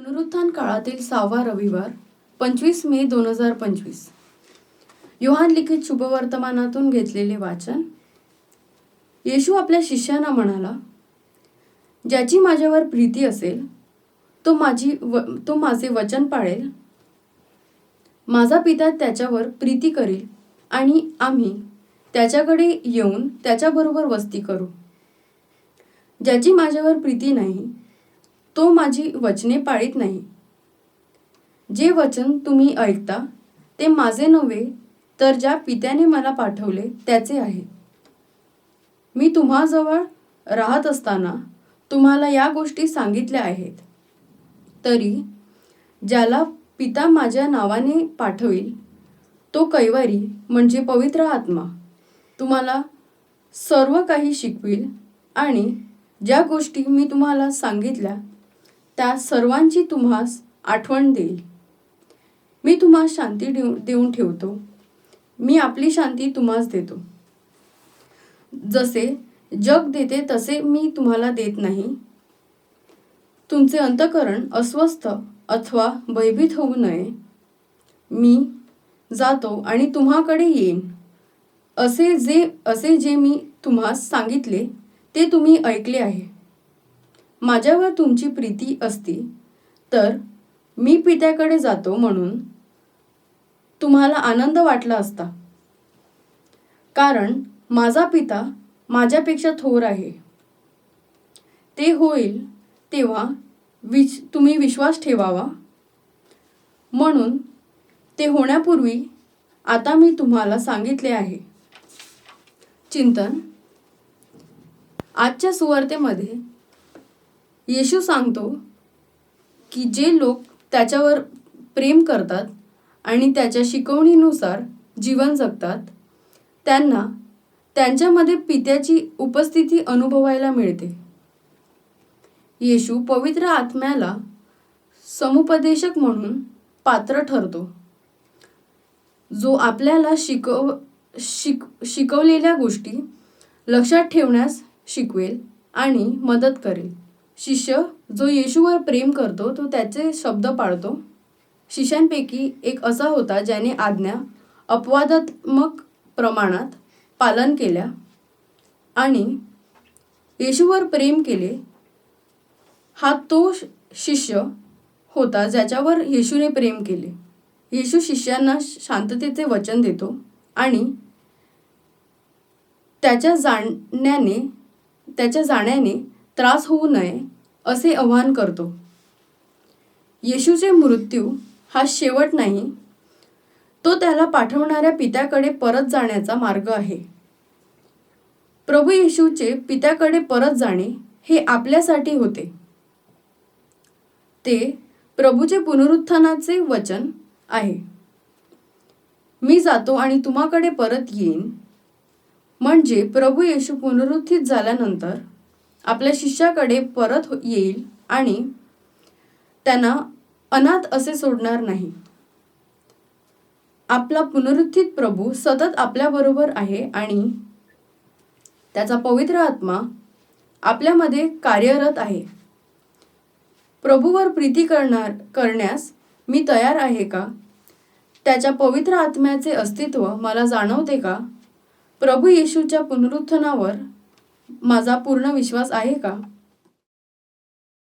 पुनरुत्थान काळातील सहावा रविवार पंचवीस मे दोन हजार पंचवीस. योहान लिखित शुभवर्तमानातून घेतलेले वाचन येशू आपल्या शिष्यांना म्हणाला ज्याची माझ्यावर प्रीती असेल तो माझी व तो माझे वचन पाळेल. माझा पिता त्याच्यावर प्रीती करेल आणि आम्ही त्याच्याकडे येऊन त्याच्याबरोबर वस्ती करू. ज्याची माझ्यावर प्रीती नाही तो माझी वचने पाळीत नाही. जे वचन तुम्ही ऐकता ते माझे नव्हे तर ज्या पित्याने मला पाठवले त्याचे आहे. मी तुम्हाजवळ राहत असताना तुम्हाला या गोष्टी सांगितल्या आहेत. तरी ज्याला पिता माझ्या नावाने पाठवेल तो कैवारी म्हणजे पवित्र आत्मा तुम्हाला सर्व काही शिकविल आणि ज्या गोष्टी मी तुम्हाला सांगितल्या त्या सर्वांची तुम्हास आठवण देईल. मी तुम्हास शांती देऊ देऊन ठेवतो. मी आपली शांती तुम्हास देतो. जसे जग देते तसे मी तुम्हाला देत नाही. तुमचे अंतकरण अस्वस्थ अथवा भयभीत होऊ नये. मी जातो आणि तुम्हाकडे येईन. असे जे असे जे मी तुम्हास सांगितले ते तुम्ही ऐकले आहे. माझ्यावर तुमची प्रीती असती तर मी पित्याकडे जातो म्हणून तुम्हाला आनंद वाटला असता. कारण माझा पिता माझ्यापेक्षा थोर आहे. ते होईल तेव्हा विच तुम्ही विश्वास ठेवावा. म्हणून ते होण्यापूर्वी आता मी तुम्हाला सांगितले आहे. चिंतन आजच्या सुवार्तेमध्ये येशू सांगतो की जे लोक त्याच्यावर प्रेम करतात आणि त्याच्या शिकवणीनुसार जीवन जगतात त्यांना त्यांच्यामध्ये पित्याची उपस्थिती अनुभवायला मिळते. येशू पवित्र आत्म्याला समुपदेशक म्हणून पात्र ठरतो. जो आपल्याला शिकव शिक शिकवलेल्या गोष्टी लक्षात ठेवण्यास शिकवेल आणि मदत करेल. शिष्य जो येशूवर प्रेम करतो तो त्याचे शब्द पाळतो. शिष्यांपैकी एक असा होता ज्याने आज्ञा अपवादात्मक प्रमाणात पालन केल्या आणि येशूवर प्रेम केले. हा तो शिष्य होता ज्याच्यावर येशूने प्रेम केले. येशू शिष्यांना शांततेचे वचन देतो आणि त्याच्या जाण्याने त्याच्या जाण्याने त्रास होऊ नये असे आवाहन करतो. येशूचे मृत्यू हा शेवट नाही तो त्याला पाठवणाऱ्या पित्याकडे परत जाण्याचा मार्ग आहे. प्रभू येशूचे पित्याकडे परत जाणे हे आपल्यासाठी होते. ते प्रभूचे पुनरुत्थानाचे वचन आहे. मी जातो आणि तुम्हाकडे परत येईन. म्हणजे प्रभू येशू पुनरुत्थित झाल्यानंतर आपल्या शिष्याकडे परत येईल आणि त्यांना अनाथ असे सोडणार नाही. आपला पुनरुत्थित प्रभू सतत आपल्याबरोबर आहे आणि त्याचा पवित्र आत्मा आपल्यामध्ये कार्यरत आहे. प्रभूवर प्रीती करणार करण्यास मी तयार आहे का? त्याच्या पवित्र आत्म्याचे अस्तित्व मला जाणवते का? प्रभू येशूच्या पुनरुत्थानावर माझा पूर्ण विश्वास आहे का?